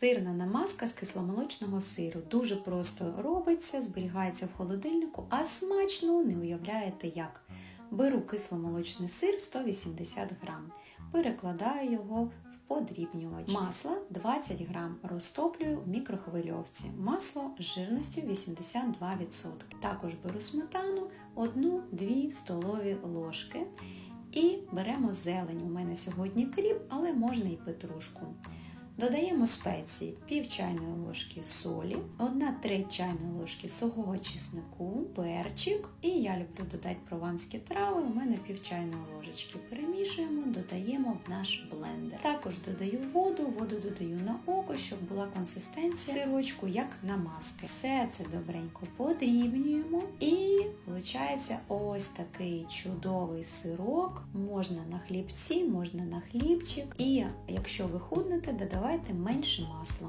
Сирна намазка з кисломолочного сиру. Дуже просто робиться, зберігається в холодильнику, а смачно не уявляєте як. Беру кисломолочний сир 180 грам, перекладаю його в подрібнювач. Масло 20 грам розтоплюю в мікрохвильовці. Масло з жирністю 82%. Також беру сметану 1-2 столові ложки. І беремо зелень. У мене сьогодні кріп, але можна і петрушку. Додаємо спеції пів чайної ложки солі, 1 треть чайної ложки сухого чеснику, перчик. І я люблю додати прованські трави. У мене пів чайної ложечки. Перемішуємо, додаємо в наш блендер. Також додаю воду, воду додаю на око, щоб була консистенція сирочку, як намазки. Все це добренько подрібнюємо і виходить ось такий чудовий сирок. Можна на хлібці, можна на хлібчик. І якщо ви худнете, додавайте менше масла.